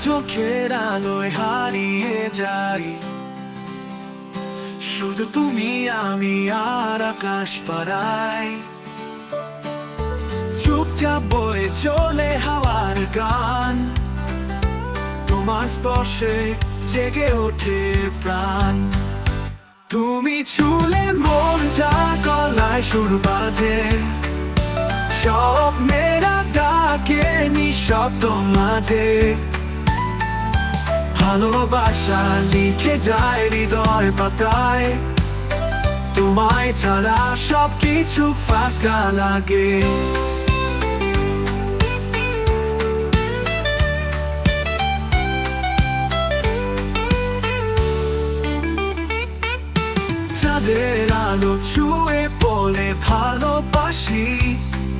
চোখের আলোয় হারিয়ে যাই শুধু তুমি, আমি আর আকাশ পাড়াই চুপচাপ বয়ে চলে হাওয়ার গান। তোমার স্পর্শে জেগে ওঠে প্রাণ। তুমি ছুলে মনটা গলায় সুর বাজে। স্বপ্নেরা ডাকে নিঃশব্দ মাঝে। ভালোবাসা লিখে যায় হৃদয় পাতায়। তোমায় ছাড়া সবকিছু ফাঁকা লাগে। চাঁদের আলো ছুঁয়ে বলে ভালোবাসি।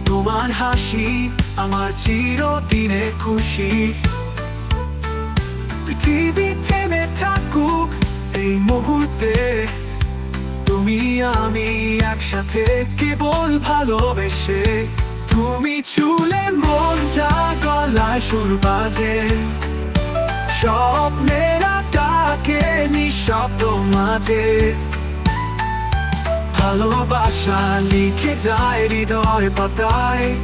তোমার হাসি আমার চিরদিনে খুশি। পৃথিবী থেমে থাকুক এই মুহূর্তে। তুমি আমি একসাথে কেবল ভালোবেসে। তুমি চুলে মনটা গলায় সুর বাজে। স্বপ্নেরা ডাকে নিঃশব্দ মাঝে। ভালোবাসা লিখে যায় হৃদয় পাতায়।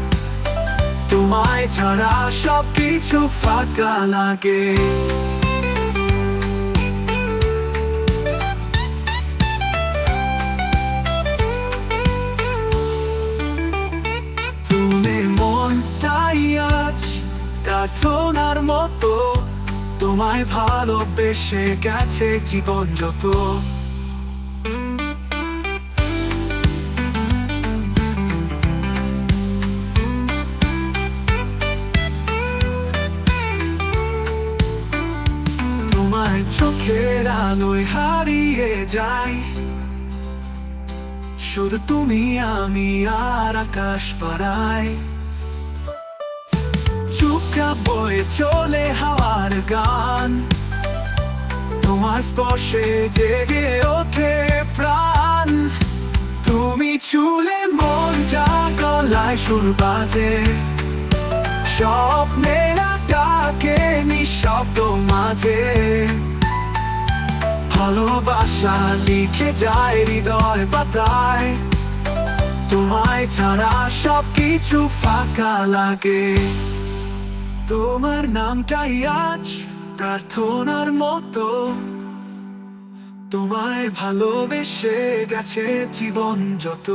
তোমায় ছাড়া সবকিছু ফাঁকা লাগে। প্রার্থনার মতো তোমায় ভালোবেসে গেছে জীবন যত। তোমার চোখের আলোয় হারিয়ে যাই। শুধু তুমি, আমি আর আকাশ পাড়াই চুপচাপ বয়ে চলে হাওয়ার গান। তোমার স্পর্শে জেগে ওঠে প্রাণ। তুমি চুলে মনটা গলায় সুর বাজে। স্বপ্নেরা ডাকে নিঃশব্দ মাঝে। ভালোবাসা লিখে যায় হৃদয় পাতায়। তোমায় ছাড়া সবকিছু ফাঁকা লাগে। তোমার নামটাই আজ প্রার্থনার মতো। তোমায় ভালোবেসে গেছে জীবন যত।